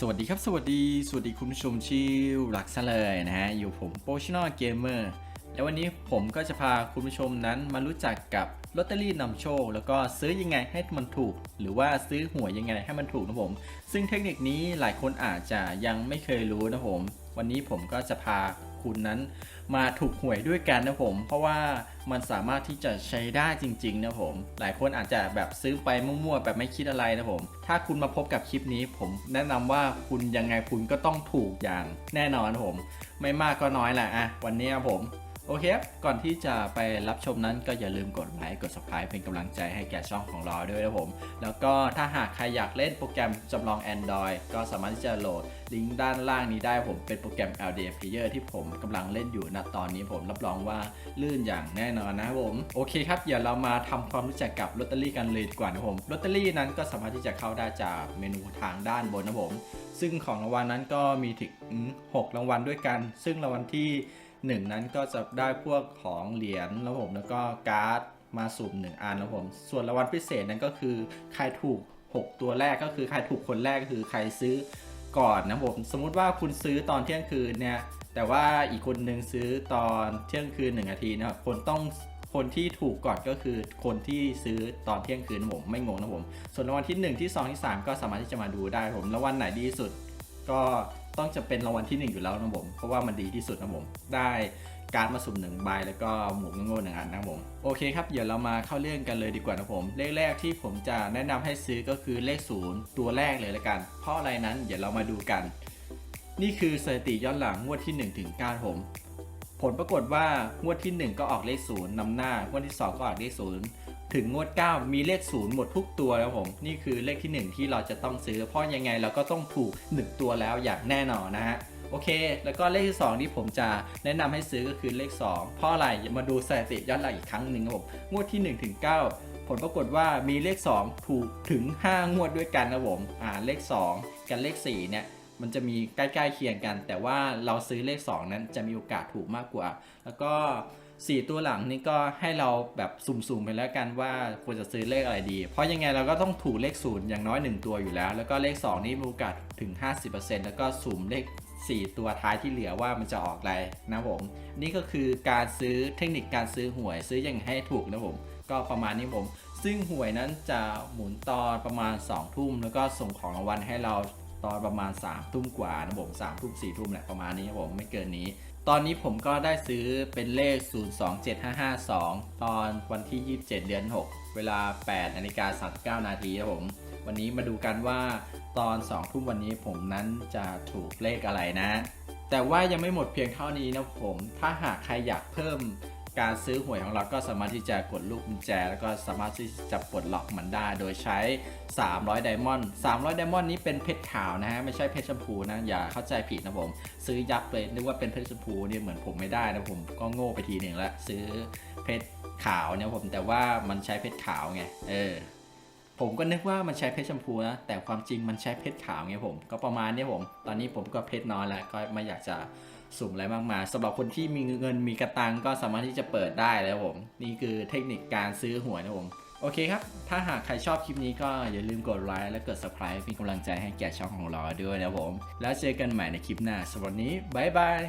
สวัสดีครับ สวัสดี สวัสดีคุณผู้ชมที่รักซะเลยนะฮะ อยู่ผมโปช i นอลเกมเมอร์และววันนี้ผมก็จะพาคุณผู้ชมนั้นมารู้จักกับลอตเตอรี่นำโชค แล้วก็ซื้อยังไงให้มันถูก หรือว่าซื้อหวยยังไงให้มันถูกนะผม ซึ่งเทคนิคนี้หลายคนอาจจะยังไม่เคยรู้นะผม วันนี้ผมก็จะพา คุณนั้นมาถูกหวยด้วยกันนะผม เพราะว่ามันสามารถที่จะใช้ได้จริงๆนะผม หลายคนอาจจะแบบซื้อไปมั่วๆแบบไม่คิดอะไรนะผม ถ้าคุณมาพบกับคลิปนี้ ผมแนะนำว่าคุณยังไงคุณก็ต้องถูกอย่างแน่นอนนะผม ไม่มากก็น้อยแหละอะวันนี้ผม โอเคครับ ก่อนที่จะไปรับชมนั้นก็อย่าลืมกดไลค์ กด subscribe เป็นกำลังใจให้แก่ช่องของเราด้วยนะผม แล้วก็ถ้าหากใครอยากเล่นโปรแกรมจำลอง Android ก็สามารถที่จะโหลดลิงก์ด้านล่างนี้ได้ผมเป็นโปรแกรม LDA Player ที่ผมกำลังเล่นอยู่ณตอนนี้ผมรับรองว่าลื่นอย่างแน่นอนนะครับผม โอเคครับเดี๋ยวเรามาทำความรู้จักกับลอตเตอรี่กันเลยดีกว่านะผมลอตเตอรี่นั้นก็สามารถที่จะเข้าได้จากเมนูทางด้านบนนะผม ซึ่งของรางวัลนั้นก็มีถึง 6 รางวัลด้วยกัน ซึ่งรางวัลที่ 1นั้นก็จะได้พวกของเหรียญแล้วผมแล้วก็การ์ดมาสุ่ม1อันแล้วผมส่วนรางวัลพิเศษนั้นก็คือใครถูก 6 ตัวแรกก็คือใครถูกคนแรกก็คือใครซื้อก่อนนะผมสมมุติว่าคุณซื้อตอนเที่ยงคืนเนี่ยแต่ว่าอีกคนนึงซื้อตอนเที่ยงคืน1นาทีนะครับคนต้องคนที่ถูกก่อนก็คือคนที่ซื้อตอนเที่ยงคืนผมไม่งงนะผม ส่วนรางวัลที่ 1 ที่ 2 ที่ 3 ก็สามารถที่จะมาดูได้ผมรางวัลไหนดีสุด ก็ ต้องจะเป็นรางวัลที่1อยู่แล้วนะผม เพราะว่ามันดีที่สุดนะผม ได้การมาสุ่มหนึ่งใบแล้วก็หมวกโง่ๆหนึ่งอันนะผม โอเคครับ เดี๋ยวเรามาเข้าเรื่องกันเลยดีกว่านะผม เลขแรกที่ผมจะแนะนำให้ซื้อก็คือเลขศูนย์ตัวแรกเลยละกัน เพราะอะไรนั้นเดี๋ยวเรามาดูกัน นี่คือสถิติย้อนหลังงวดที่1ถึง9ผมผลปรากฏว่างวดที่ 1 ก็ออกเลขศูนย์นำหน้างวดที่ 2 ก็ออกเลขศูนย์ ถึงงวด 9 มีเลขศูนย์หมดทุกตัวแล้วผม นี่คือเลขที่ 1 ที่เราจะต้องซื้อ เพราะยังไงเราก็ต้องถูก 1 ตัวแล้วอย่างแน่นอนนะฮะโอเค แล้วก็เลขที่ 2 ที่ผมจะแนะนำให้ซื้อก็คือเลข 2 เพราะอะไรมาดูสถิติย้อนหลังอีกครั้งหนึ่งครับผมงวดที่1ถึง9ผลปรากฏว่ามีเลข 2 ถูกถึง 5 งวดด้วยกันนะผมอ่าเลข 2 กับเลข4เนี่ยมันจะมีใกล้ๆเคียงกัน แต่ว่าเราซื้อเลข 2 นั้นจะมีโอกาสถูกมากกว่า แล้วก็ 4 ตัวหลังนี่ก็ให้เราแบบสุ่มๆไปแล้วกันว่าควรจะซื้อเลขอะไรดี เพราะยังไงเราก็ต้องถูกเลขศูนย์อย่างน้อย 1 ตัวอยู่แล้ว แล้วก็เลข 2 นี่มีโอกาสถึง 50%แล้วก็สุ่มเลข 4 ตัวท้ายที่เหลือว่ามันจะออกอะไรนะผม นี่ก็คือการซื้อเทคนิคการซื้อหวยซื้ออย่างให้ถูกนะผม ก็ประมาณนี้ผม ซึ่งหวยนั้นจะหมุนตอนประมาณ2ทุ่มแล้วก็ส่งของรางวัลให้เรา ตอนประมาณ3ามทุ่มกว่านะผมสามทุ่มสี่ทุ่มแหละประมาณนี้ครับผมไม่เกินนี้ ตอนนี้ผมก็ได้ซื้อเป็นเลข 027552 ตอนวันที่ 27 เดือน 6 เวลา8นาฬิกา39นาทีครับผมวันนี้มาดูกันว่าตอน2ทุ่มวันนี้ผมนั้นจะถูกเลขอะไรนะ แต่ว่ายังไม่หมดเพียงเท่านี้นะผม ถ้าหากใครอยากเพิ่ม การซื้อหวยของเราก็สามารถที่จะกดลูกกุญแจ แล้วก็สามารถที่จะปลดล็อกมันได้ โดยใช้ 300 ไดมอนด์ 300 ไดมอนด์นี้เป็นเพชรขาวนะฮะ ไม่ใช่เพชรชมพูนะ อย่าเข้าใจผิดนะผม ซื้อยับเลยนึกว่าเป็นเพชรชมพูเนี่ยเหมือนผมไม่ได้นะผมก็โง่ไปทีหนึ่งแล้วซื้อเพชรขาวเนี่ยผมแต่ว่ามันใช้เพชรขาวไง เออ ผมก็นึกว่ามันใช้เพชรชมพูนะ แต่ความจริงมันใช้เพชรขาวไงผม ก็ประมาณนี้ผม ตอนนี้ผมก็เพชรน้อยแล้ว ก็ไม่อยากจะ สูงอะไรมากมายสำหรับคนที่มีเงินมีกระตังก็สามารถที่จะเปิดได้แล้วผม นี่คือเทคนิคการซื้อหวยนะผม โอเคครับ ถ้าหากใครชอบคลิปนี้ก็อย่าลืมกดไลค์และกด subscribe เป็นกำลังใจให้แก่ช่องของเราด้วยนะผม แล้วเจอกันใหม่ในคลิปหน้าสำหรับวันนี้บายบาย